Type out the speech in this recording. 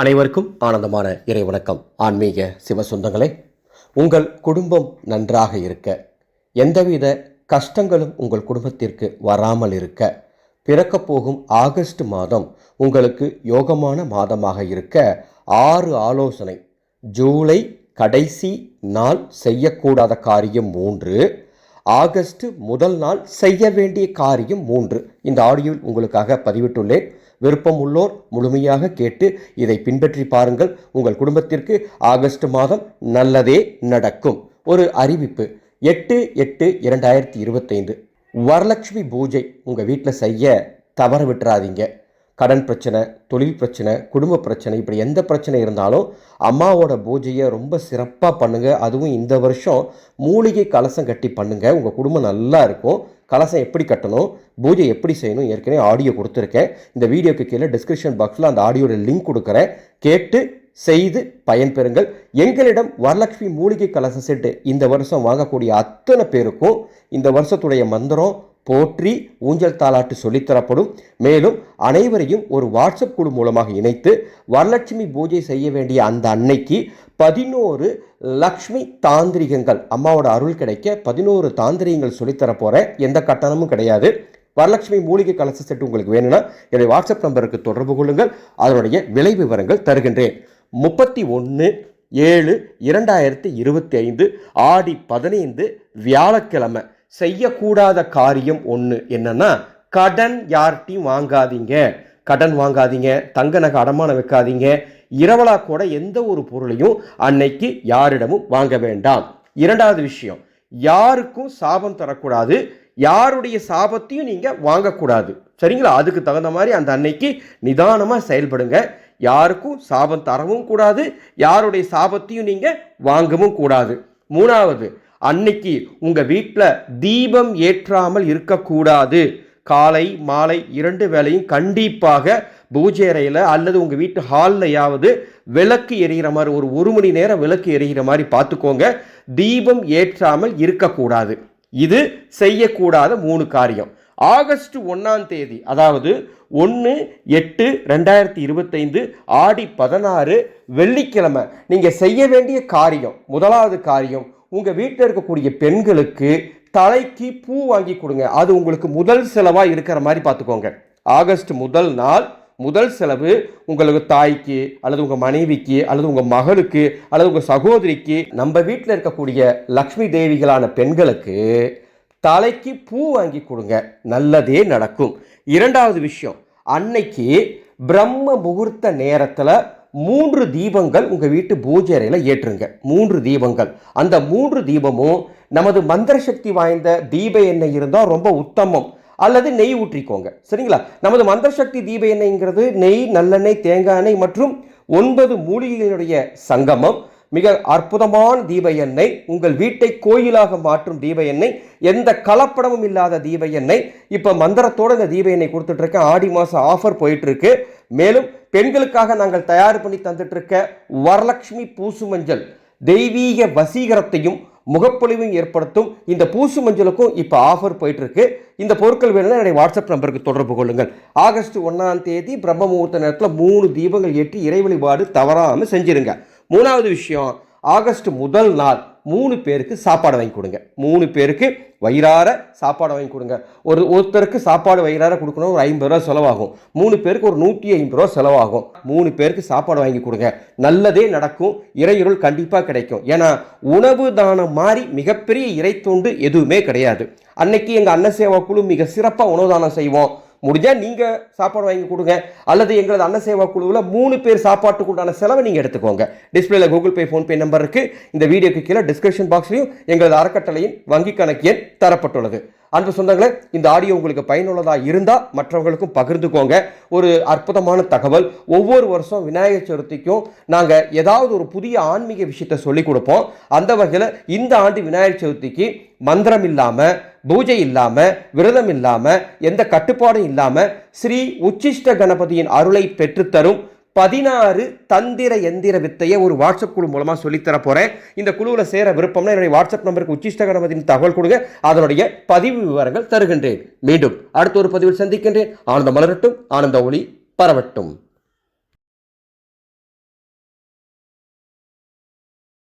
அனைவருக்கும் ஆனந்தமான இறை வணக்கம். ஆன்மீக சிவ சொந்தங்களே உங்கள் குடும்பம் நன்றாக இருக்க எந்தவித கஷ்டங்களும் உங்கள் குடும்பத்திற்கு வராமல் இருக்க பிறக்கப் போகும் ஆகஸ்ட் மாதம் உங்களுக்கு யோகமான மாதமாக இருக்க ஆறு ஆலோசனை. ஜூலை கடைசி நாள் செய்யக்கூடாத காரியம் மூன்று ஆகஸ்ட் முதல் நாள் செய்ய வேண்டிய காரியம் மூன்று. இந்த ஆடியோவில் உங்களுக்காக பதிவிட்டுள்ளேன். விருப்பம் உள்ளோர் முழுமையாக கேட்டு இதை பின்பற்றி பாருங்கள். உங்கள் குடும்பத்திற்கு ஆகஸ்ட் மாதம் நல்லதே நடக்கும். ஒரு அறிவிப்பு. எட்டு எட்டு இரண்டாயிரத்தி இருபத்தைந்து. வரலட்சுமி பூஜை உங்கள் வீட்டில் செய்ய தவற விட்டுறாதீங்க. கடன் பிரச்சனை தொழில் பிரச்சனை குடும்ப பிரச்சனை இப்படி எந்த பிரச்சனை இருந்தாலும் அம்மாவோட பூஜையை ரொம்ப சிறப்பாக பண்ணுங்கள் அதுவும் இந்த வருஷம் மூலிகை கலசம் கட்டி பண்ணுங்கள் உங்கள் குடும்பம் நல்லா இருக்கும். கலசம் எப்படி கட்டணும் பூஜை எப்படி செய்யணும் ஏற்கனவே ஆடியோ கொடுத்துருக்கேன். இந்த வீடியோக்கு கீழே டிஸ்கிரிப்ஷன் பாக்ஸில் அந்த ஆடியோட லிங்க் கொடுக்குறேன். கேட்டு செய்து பயன்பெறுங்கள். எங்களிடம் வரலட்சுமி மூலிகை கலச செட்டு இந்த வருஷம் வாங்கக்கூடிய அத்தனை பேருக்கும் இந்த வருஷத்துடைய மந்திரம் போற்றி ஊஞ்சல் தாலாட்டு சொல்லித்தரப்படும். மேலும் அனைவரையும் ஒரு வாட்ஸ்அப் குழு மூலமாக இணைத்து வரலட்சுமி பூஜை செய்ய வேண்டிய அந்த அன்னைக்கு பதினோரு லக்ஷ்மி தாந்திரிகங்கள் அம்மாவோட அருள் கிடைக்க பதினோரு தாந்திரிகங்கள் சொல்லித்தர போகிறேன் எந்த கட்டணமும் கிடையாது. வரலட்சுமி மூலிகை கலச செட்டு உங்களுக்கு வேணும்னா என்னுடைய வாட்ஸ்அப் நம்பருக்கு தொடர்பு கொள்ளுங்கள். அதனுடைய விலை விவரங்கள் தருகின்றேன். முப்பத்தி ஒன்று ஏழு இரண்டாயிரத்தி இருபத்தி ஐந்து ஆடி பதினைந்து வியாழக்கிழமை. செய்யக்கூடாத காரியம் ஒன்று என்னன்னா கடன் யார்கிட்டையும் வாங்காதீங்க. கடன் வாங்காதீங்க தங்க நகை அடமானம் வைக்காதீங்க. இரவலா கூட எந்த ஒரு பொருளையும் அன்னைக்கு யாரிடமும் வாங்க வேண்டாம். இரண்டாவது விஷயம் யாருக்கும் சாபம் தரக்கூடாது. யாருடைய சாபத்தையும் நீங்கள் வாங்கக்கூடாது. சரிங்களா? அதுக்கு தகுந்த மாதிரி அந்த அன்னைக்கு நிதானமாக செயல்படுங்க. யாருக்கும் சாபம் தரவும் கூடாது. யாருடைய சாபத்தையும் நீங்கள் வாங்கவும் கூடாது. மூணாவது அன்னைக்கு உங்கள் வீட்டில் தீபம் ஏற்றாமல் இருக்கக்கூடாது. காலை மாலை இரண்டு வேளையும் கண்டிப்பாக பூஜை அறையில் அல்லது உங்கள் வீட்டு ஹால்லையாவது விளக்கு எரிகிற மாதிரி ஒரு ஒரு மணி நேரம் விளக்கு எரிகிற மாதிரி பார்த்துக்கோங்க. தீபம் ஏற்றாமல் இருக்கக்கூடாது. இது செய்யக்கூடாத மூணு காரியம். ஆகஸ்ட் ஒன்றாம் தேதி அதாவது ஒன்று எட்டு ரெண்டாயிரத்தி இருபத்தைந்து ஆடி பதினாறு வெள்ளிக்கிழமை நீங்கள் செய்ய வேண்டிய காரியம் முதலாவது காரியம் உங்கள் வீட்டில் இருக்கக்கூடிய பெண்களுக்கு தலைக்கு பூ வாங்கி கொடுங்க. அது உங்களுக்கு முதல் செலவாக இருக்கிற மாதிரி பார்த்துக்கோங்க. ஆகஸ்ட் முதல் நாள் முதல் செலவு உங்களுக்கு தாய்க்கு அல்லது உங்கள் மனைவிக்கு அல்லது உங்கள் மகளுக்கு அல்லது உங்கள் சகோதரிக்கு. நம்ம வீட்டில் இருக்கக்கூடிய லக்ஷ்மி தேவிகளான பெண்களுக்கு தலைக்கு பூ வாங்கி கொடுங்க. நல்லதே நடக்கும். இரண்டாவது விஷயம் அன்னைக்கு பிரம்ம முகூர்த்த நேரத்தில் மூன்று தீபங்கள் உங்கள் வீட்டு பூஜை அறையில் ஏற்றுங்க. மூன்று தீபங்கள். அந்த மூன்று தீபமும் நமது மந்திர சக்தி வாய்ந்த தீப எண்ணெய் இருந்தால் ரொம்ப உத்தமம். அல்லது நெய் ஊற்றிக்கோங்க. சரிங்களா? நமது மந்திர சக்தி தீப எண்ணெய்ங்கிறது நெய் நல்லெண்ணெய் தேங்காய் எண்ணெய் மற்றும் ஒன்பது மூலிகைகளுடைய சங்கமம். மிக அற்புதமான தீப எண்ணெய். உங்கள் வீட்டை கோயிலாக மாற்றும் தீப எண்ணெய். எந்த கலப்படமும் இல்லாத தீப எண்ணெய். இப்போ மந்திரத்தோட இந்த தீப எண்ணெய் கொடுத்துட்ருக்கேன் ஆடி மாதம் ஆஃபர் போயிட்டுருக்கு மேலும் பெண்களுக்காக நாங்கள் தயார் பண்ணி தந்துட்டு இருக்க வரலட்சுமி பூசு மஞ்சள் தெய்வீக வசீகரத்தையும் முகப்பொழிவும் ஏற்படுத்தும் இந்த பூசு மஞ்சளுக்கும் இப்போ ஆஃபர் போயிட்டுருக்கு. இந்த பொருட்கள் வேணும்னா என்னுடைய வாட்ஸ்அப் நம்பருக்கு தொடர்பு கொள்ளுங்கள். ஆகஸ்ட் ஒன்றாம் தேதி பிரம்ம முகூர்த்த நேரத்தில் மூணு தீபங்கள் ஏற்றி இறை வழிபாடு தவறாமல் செஞ்சிருங்க. மூணாவது விஷயம் ஆகஸ்ட் முதல் நாள் மூணு பேருக்கு சாப்பாடு வாங்கி கொடுங்க. மூணு பேருக்கு வயிறார சாப்பாடு வாங்கி கொடுங்க. ஒரு ஒருத்தருக்கு சாப்பாடு வயிறார கொடுக்கணும் ஒரு ஐம்பது ரூபா செலவாகும். மூணு பேருக்கு ஒரு நூற்றி ஐம்பது ரூபா செலவாகும். மூணு பேருக்கு சாப்பாடு வாங்கி கொடுங்க. நல்லதே நடக்கும். இறையுருள் கண்டிப்பாக கிடைக்கும். ஏன்னா உணவு தானம் மாதிரி மிகப்பெரிய இறை தொண்டு எதுவுமே கிடையாது. அன்னைக்கு எங்கள் அன்னசேவா குழு மிக சிறப்பாக உணவு தானம் செய்வோம். முடிஞ்சால் நீங்கள் சாப்பாடு வாங்கி கொடுங்க. அல்லது எங்களது அன்ன சேவா குழுவில் மூணு பேர் சாப்பாட்டுக்கு உண்டான செலவை நீங்கள் எடுத்துக்கோங்க. டிஸ்பிளேல கூகுள் பே ஃபோன்பே நம்பர் இருக்குது இந்த வீடியோக்கு கீழே டிஸ்கிரிப்ஷன் பாக்ஸ்லையும் எங்களது அறக்கட்டளையின் வங்கி கணக்கு எண் தரப்பட்டுள்ளது. அன்பு சொந்தங்களே இந்த ஆடியோ உங்களுக்கு பயனுள்ளதாக இருந்தால் மற்றவங்களுக்கும் பகிர்ந்துக்கோங்க. ஒரு அற்புதமான தகவல். ஒவ்வொரு வருஷம் விநாயகர் சதுர்த்திக்கும் நாங்கள் ஏதாவது ஒரு புதிய ஆன்மீக விஷயத்தை சொல்லிக் கொடுப்போம். அந்த வகையில் இந்த ஆண்டு விநாயகர் சதுர்த்திக்கு மந்திரம் இல்லாமல் பூஜை இல்லாமல் விரதம் இல்லாமல் எந்த கட்டுப்பாடும் இல்லாமல் ஸ்ரீ உச்சிஷ்ட கணபதியின் அருளை பெற்றுத்தரும் பதினாறு தந்திர எந்திர வித்தையை ஒரு வாட்ஸ்அப் குழு மூலமாக சொல்லித்தர போகிறேன் இந்த குழுவில் சேர விருப்பம்னா என்னுடைய வாட்ஸ்அப் நம்பருக்கு உச்சிஷ்ட கணபதியின் தகவல் கொடுங்க. அதனுடைய பதிவு விவரங்கள் தருகின்றேன். மீண்டும் அடுத்த ஒரு பதிவில் சந்திக்கின்றேன். ஆனந்த மலரட்டும். ஆனந்த ஒளி பரவட்டும்.